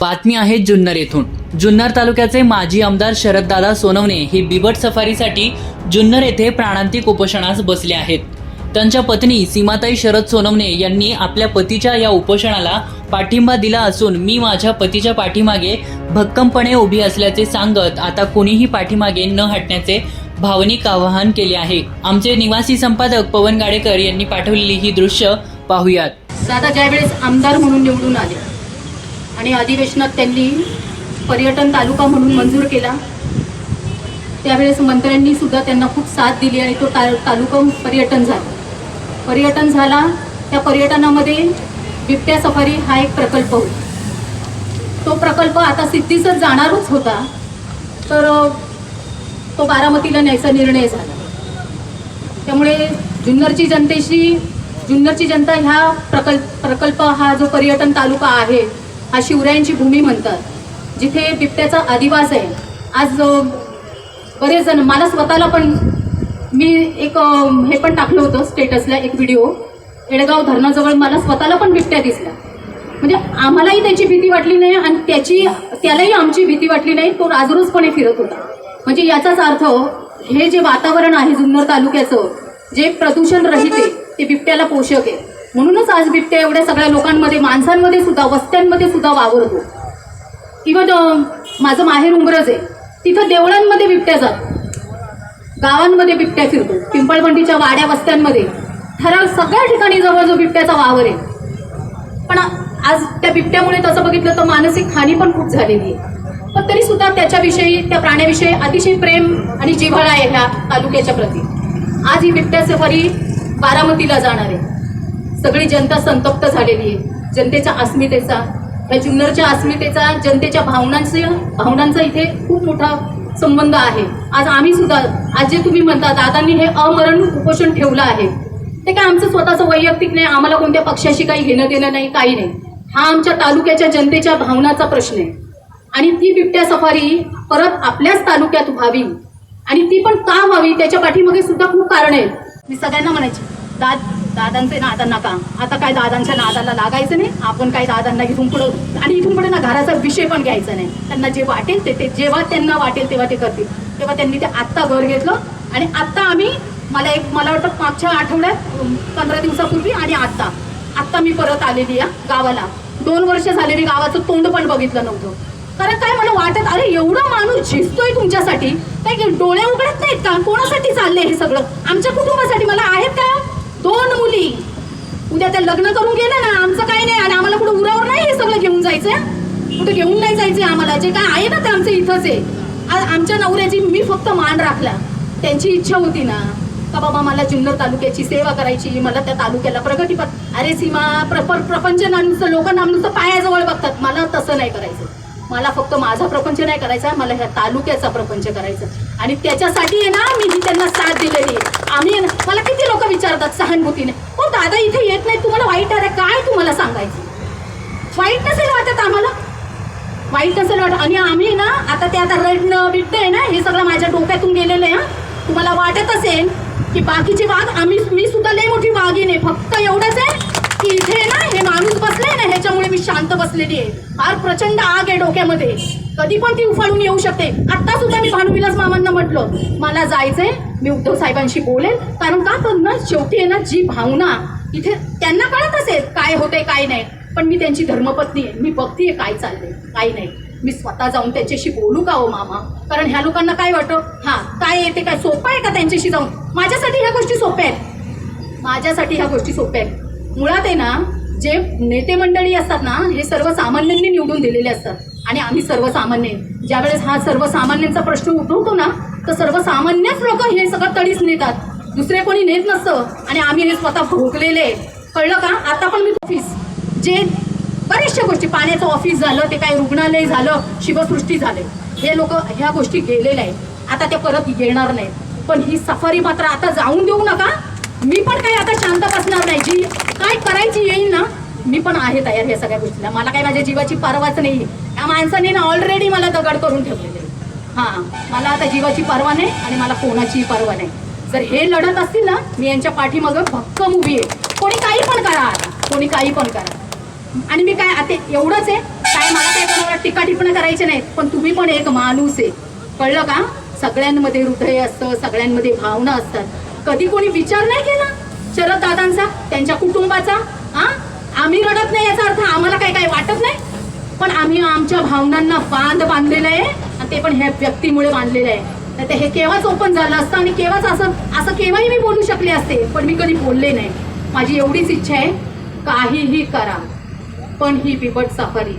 बातमी आहे जुन्नर येथून. जुन्नर तालुक्याचे माजी आमदार शरददादा सोनवणे हे बिबट सफारीसाठी जुन्नर येथे प्राणांतिक उपोषणास बसले आहेत. त्यांच्या पत्नी सीमाताई शरद सोनवणे यांनी आपल्या पतीच्या या उपोषणाला पाठिंबा दिला असून मी माझ्या पतीच्या पाठीमागे भक्कमपणे उभी असल्याचे सांगत आता कोणीही पाठीमागे न हटण्याचे भावनिक आवाहन केले आहे. आमचे निवासी संपादक पवन गाडेकर यांनी पाठवलेली ही दृश्य पाहुयात. दादा ज्यावेळेस आमदार म्हणून निवडून आले आणि अधिवेशनात त्यांनी पर्यटन तालुका म्हणून मंजूर केला. त्यावेळेस मंत्र्यांनी सुद्धा त्यांना खूप साथ दिली आणि तो ता तालुका पर्यटन झाला. पर्यटन झाला त्या पर्यटनामध्ये बिबट्या सफारी हा एक प्रकल्प होता. तो प्रकल्प आता सिद्धीसच जाणारच होता तर तो बारामतीला न्यायचा निर्णय झाला. त्यामुळे जुन्नरची जनतेशी जुन्नरची जनता ह्या प्रकल्प प्रकल्प हा जो पर्यटन तालुका आहे हा शिवरायांची भूमी म्हणतात जिथे बिबट्याचा आदिवास आहे. आज बरेच जण मला स्वतःला पण मी एक हे पण टाकलं होतं स्टेटसला एक व्हिडिओ. एडगाव धरणाजवळ मला स्वतःला पण बिबट्या दिसला. म्हणजे आम्हालाही त्याची भीती वाटली नाही आणि त्याची त्यालाही आमची भीती वाटली नाही. तो राजरोजपणे फिरत होता. म्हणजे याचाच अर्थ हे जे वातावरण आहे जुन्नर तालुक्याचं जे प्रदूषण रहित आहे ते बिबट्याला पोषक आहे. म्हणूनच आज बिबट्या एवढ्या सगळ्या लोकांमध्ये माणसांमध्ये सुद्धा वस्त्यांमध्ये सुद्धा वावरतो इव्हन माझं माहेर उंबरज आहे. तिथं देवळांमध्ये बिबट्या जातो. गावांमध्ये बिबट्या फिरतो. पिंपळबंडीच्या वाड्या वस्त्यांमध्ये. ठराव सगळ्या ठिकाणी जवळजवळ बिबट्याचा वावर आहे. पण आज त्या बिबट्यामुळे तसं बघितलं तर मानसिक हानी पण खूप झालेली आहे. पण तरी सुद्धा त्याच्याविषयी त्या प्राण्याविषयी अतिशय प्रेम आणि जिव्हाळा आहे ह्या तालुक्याच्या प्रती. आज ही बिबट्या सफारी बारामतीला जाणार आहे. सगळी जनता संतप्त झालेली आहे. जनतेच्या अस्मितेचा या जुन्नरच्या अस्मितेचा जनतेच्या भावनांचे भावनांचा इथे खूप मोठा संबंध आहे. आज आम्ही सुद्धा आज जे तुम्ही म्हणता दादांनी हे अमरण उपोषण ठेवलं आहे. ते काय आमचं स्वतःचं वैयक्तिक नाही आम्हाला कोणत्या पक्षाशी काही घेणं देणं नाही काही नाही. हा आमच्या तालुक्याच्या जनतेच्या भावनाचा प्रश्न आहे. आणि ती बिबट्या सफारी परत आपल्याच तालुक्यात व्हावी. आणि ती पण का व्हावी त्याच्या पाठीमागे सुद्धा खूप कारण आहेत. मी सगळ्यांना म्हणायची दाद दादांचे नादा नका. आता काय दादांच्या नादाला लागायचं नाही. आपण काय दादांना इथून पुढं आणि इथून पुढे ना घराचा विषय पण घ्यायचा नाही. त्यांना जे वाटेल ते ते जेव्हा त्यांना वाटेल तेव्हा ते करतील. तेव्हा त्यांनी ते आत्ता घर घेतलं आणि आत्ता आम्ही मला एक मला वाटतं मागच्या आठवड्यात पंधरा दिवसापूर्वी आणि आत्ता. आत्ता मी परत आलेली या गावाला. दोन वर्ष झाले मी गावाचं तोंड पण बघितलं नव्हतं. कारण काय मला वाटत अरे एवढा माणूस झिजतोय तुमच्यासाठी. काय की डोळे उघडत नाहीत का? कोणासाठी चाललंय हे सगळं? आमच्या कुटुंबासाठी मला आहेत का? दोन मुली. उद्या त्या लग्न करून गेलं ना आमचं काही नाही. आणि आम्हाला कुठं उरावर नाही हे सगळं घेऊन जायचंय? कुठं घेऊन नाही जायचंय आम्हाला. जे काय आहे ना ते आमचं इथंच आहे. आज आमच्या नवऱ्याची मी फक्त मान राखला. त्यांची इच्छा होती ना का बाबा मला जुन्नर तालुक्याची सेवा करायची मला त्या तालुक्याला प्रगतीपथ अरे सीमा प्रपर प्रपंच ना नुसतं लोक ना नुसतं पायाजवळ बघतात. मला तसं नाही करायचं. मला फक्त माझा प्रपंच नाही करायचा मला ह्या तालुक्याचा प्रपंच करायचा. आणि त्याच्यासाठी आहे ना मी ही त्यांना साथ दिलेली आहे. आम्ही आहे ना मला किती लोक विचारतात सहानुभूतीने. हो दादा इथे येत नाही तुम्हाला वाईट आहे काय तुम्हाला सांगायचं? वाईट नसेल वाटत आम्हाला? वाईट नसेल वाटत. आणि आम्ही ना आता ते आता रडणं बिडणं आहे ना हे सगळं माझ्या डोक्यातून गेलेलं आहे हा. तुम्हाला वाटत असेल की बाकीचे वाघ आम्ही मी सुद्धा लय मोठी वाघीन आहे फक्त एवढंच आहे. की इथे ना हे माणूस बसले ना ह्याच्यामुळे मी शांत बसलेली आहे. फार प्रचंड आग आहे डोक्यामध्ये. कधी पण ती उफाळून येऊ शकते. आता सुद्धा मी भानुविलास मामांना म्हटलं मला जायचंय मी उद्धव साहेबांशी बोलेल कारण का तर ना शेवटी आहे ना जी भावना इथे त्यांना कळत असेल काय होते काय नाही. पण मी त्यांची धर्मपत्नी आहे. मी बघतीये काय चाललंय काय नाही. मी स्वतः जाऊन त्यांच्याशी बोलू का हो मामा? कारण ह्या लोकांना काय वाटतं? हा काय येते काय सोपं आहे का त्यांच्याशी जाऊन? माझ्यासाठी ह्या गोष्टी सोप्या आहेत. माझ्यासाठी ह्या गोष्टी सोप्या आहेत. मुळात आहे ना जे नेते मंडळी असतात ना हे सर्वसामान्यांनी निवडून दिलेले असतात. आणि आम्ही सर्वसामान्य ज्यावेळेस हा सर्वसामान्यांचा प्रश्न उठवतो ना तर सर्वसामान्यच लोक हे सगळं तडीच नेतात. दुसरे कोणी नेत नसतं. आणि आम्ही हे स्वतः भोगलेले आहे. कळलं का? आता पण मी ऑफिस जे बऱ्याचशा गोष्टी पाण्याचं ऑफिस झालं ते काही रुग्णालय झालं शिवसृष्टी झाले. हे लोक ह्या गोष्टी गेलेल्या आहेत. आता त्या परत येणार नाहीत. पण ही सफारी मात्र आता जाऊन देऊ नका. मी पण काही आता शांत बसणार नाही. जी काय करायची येईल ना मी पण आहे तयार या सगळ्या गोष्टीला. मला काही माझ्या जीवाची परवाच नाही या माणसाने ना ऑलरेडी मला दगड करून ठेवलेले हा हां मला आता जीवाची पर्वा नाही आणि मला कोणाचीही पर्वा नाही. जर हे लढत असतील ना मी यांच्या पाठीमागं भक्कम उभी आहे. कोणी काही पण करा आता. कोणी काही पण करा. आणि मी काय आता एवढंच आहे. काय मला काय कोणाला टीका टिपणं करायचे नाही पण तुम्ही पण एक माणूस आहे. कळलं का? सगळ्यांमध्ये हृदय असतं सगळ्यांमध्ये भावना असतात. कधी कोणी विचार नाही केला? शरद दादांचा त्यांच्या कुटुंबाचा हा? आम्ही रडत नाही याचा अर्थ आम्हाला काही काही वाटत नाही. पण आम्ही आमच्या भावनांना बांध बांधलेलं आहे आणि ते पण ह्या व्यक्तीमुळे बांधलेलं आहे. नाही तर हे केव्हाच ओपन झालं असतं आणि केव्हाच असं असं केव्हाही मी बोलू शकले असते पण मी कधी बोलले नाही. माझी एवढीच इच्छा आहे काहीही करा पण ही बिबट सफारी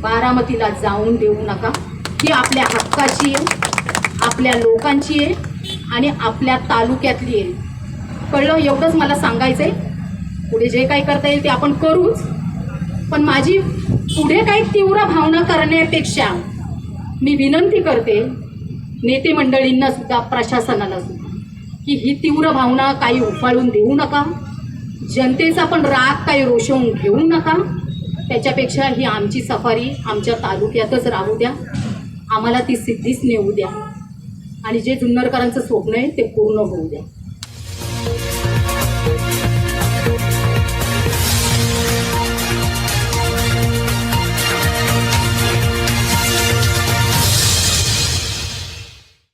बारामतीला जाऊन देऊ नका. ही आपल्या हक्काची आहे. आपल्या लोकांची आहे आणि आपल्या तालुक्यातली आहे. कळलं? एवढंच मला सांगायचं आहे पुढे जे काही करता येईल ते आपण करूच. पण माझी पुढे काही तीव्र भावना करण्यापेक्षा मी विनंती करते नेते मंडळींना सुद्धा प्रशासनाला सुद्धा की ही तीव्र भावना काही उफाळून देऊ नका. जनतेचा पण राग काही रोषवून घेऊ नका. त्याच्यापेक्षा ही आमची सफारी आमच्या तालुक्यातच राहू द्या. आम्हाला ती सिद्धीच नेऊ द्या. आणि जे जुन्नरकरांचं स्वप्न आहे ते पूर्ण होऊ द्या.